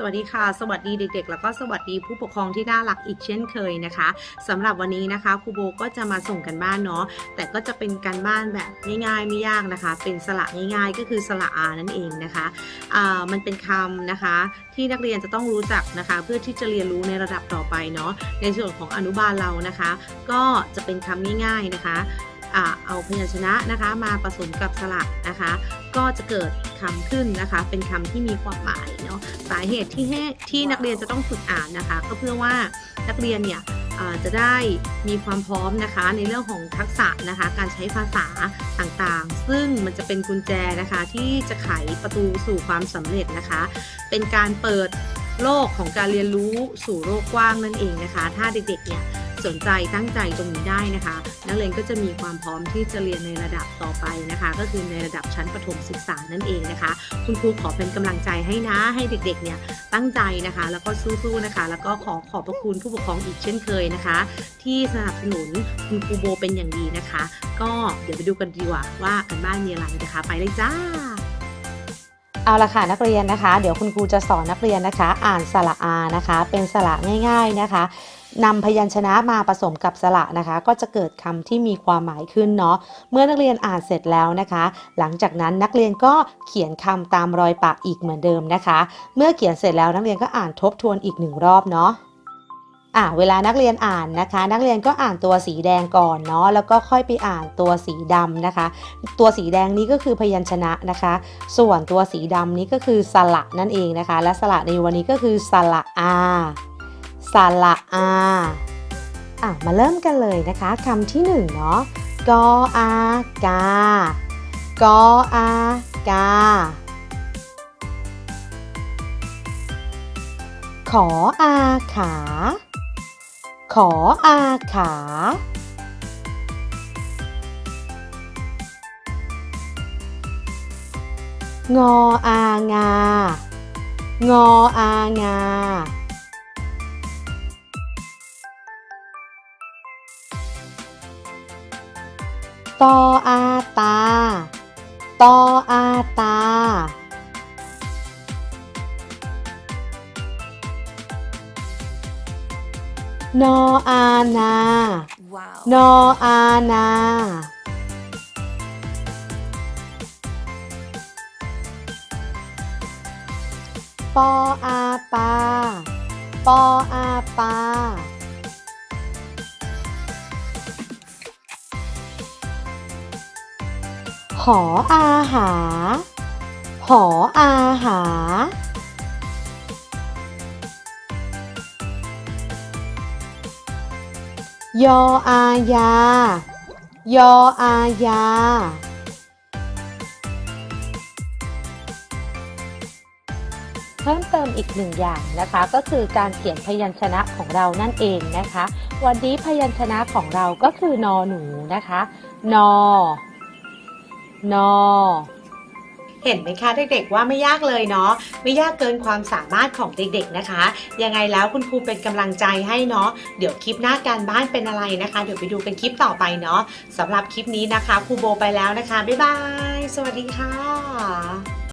สวัสดีค่ะ สวัสดีเด็กๆ แล้วก็สวัสดีผู้ปกครองที่น่ารักอีกเช่นเคยนะคะสำหรับวันนี้นะคะครูโบก็จะมาส่งกันบ้านเนาะแต่ก็จะเป็นการบ้านแบบง่ายๆไม่ยากนะคะ เป็นสระง่ายๆ ก็คือสระอานั่นเองนะคะอ่ามันเป็นคำนะคะ ที่นักเรียนจะต้องรู้จักนะคะ เพื่อที่จะเรียนรู้ในระดับต่อไปเนาะในส่วนของอนุบาลเรานะคะ ก็จะเป็นคำง่าย ๆนะคะ เอาพยัญชนะนะคะมาผสมกับสระนะคะ ก็จะเกิดคำขึ้นนะคะ เป็นคำที่มีความหมายเนาะสาเหตุที่ให้ที่นักเรียนจะต้องฝึกอ่านนะคะ ก็เพื่อว่านักเรียนเนี่ยจะได้มีความพร้อมนะคะในเรื่องของทักษะนะคะ การใช้ภาษาต่างๆ ซึ่งมันจะเป็นกุญแจนะคะที่จะไขประตูสู่ความสำเร็จนะคะ เป็นการเปิดโลกของการเรียนรู้สู่โลกกว้างนั่นเองนะคะ ถ้าเด็กๆเนี่ย สนใจตั้งใจตรงนี้ได้นะคะ นักเรียนก็จะมีความพร้อมที่จะเรียนในระดับต่อไปนะคะ ก็คือในระดับชั้นประถมศึกษานั่นเองนะคะ คุณครูขอเป็นกำลังใจให้นะให้เด็กๆเนี่ยตั้งใจนะคะ แล้วก็สู้ๆนะคะ แล้วก็ขอขอบพระคุณผู้ปกครองอีกเช่นเคยนะคะ ที่สนับสนุนคุณครูโบเป็นอย่างดีนะคะ ก็เดี๋ยวไปดูกันดีกว่าว่ากันบ้านมีอะไรนะคะ ไปเลยจ้าเอาละค่ะนักเรียนนะคะ เดี๋ยวคุณครูจะสอนนักเรียนนะคะ อ่านสระอานะคะ เป็นสระง่าย ๆนะคะ นำพยัญชนะมาผสมกับสระนะคะ ก็จะเกิดคำที่มีความหมายขึ้นเนาะเมื่อนักเรียนอ่านเสร็จแล้วนะคะ หลังจากนั้นนักเรียนก็เขียนคำตามรอยปากอีกเหมือนเดิมนะคะ เมื่อเขียนเสร็จแล้วนักเรียนก็อ่านทบทวนอีกหนึ่งรอบเนาะอะเวลานักเรียนอ่านนะคะ นักเรียนก็อ่านตัวสีแดงก่อนเนาะแล้วก็ค่อยไปอ่านตัวสีดำนะคะ ตัวสีแดงนี้ก็คือพยัญชนะนะคะ ส่วนตัวสีดำนี้ก็คือสระนั่นเองนะคะ และสระในวันนี้ก็คือสระอา สระอาอะมาเริ่มกันเลยนะคะคำที่หนึ่งเนาะกออากากออากาขออาขา ขออาขา งออางา งออางา ตออาตา ตออาตา นออานา Wow. นออานาปออาปา ปออาปา หออาหา หออาหา ยออายา ยออายา เพิ่มเติมอีกหนึ่งอย่างนะคะ ก็คือการเขียนพยัญชนะของเรานั่นเองนะคะ วันนี้พยัญชนะของเราก็คือนอหนูนะคะ นอ นอเห็นไหมคะเด็กๆว่าไม่ยากเลยเนาะไม่ยากเกินความสามารถของเด็กๆนะคะ ยังไงแล้วคุณครูเป็นกำลังใจให้เนาะเดี๋ยวคลิปหน้าการบ้านเป็นอะไรนะคะ เดี๋ยวไปดูกันคลิปต่อไปเนาะสำหรับคลิปนี้นะคะครูโบไปแล้วนะคะบ๊ายบาย สวัสดีค่ะ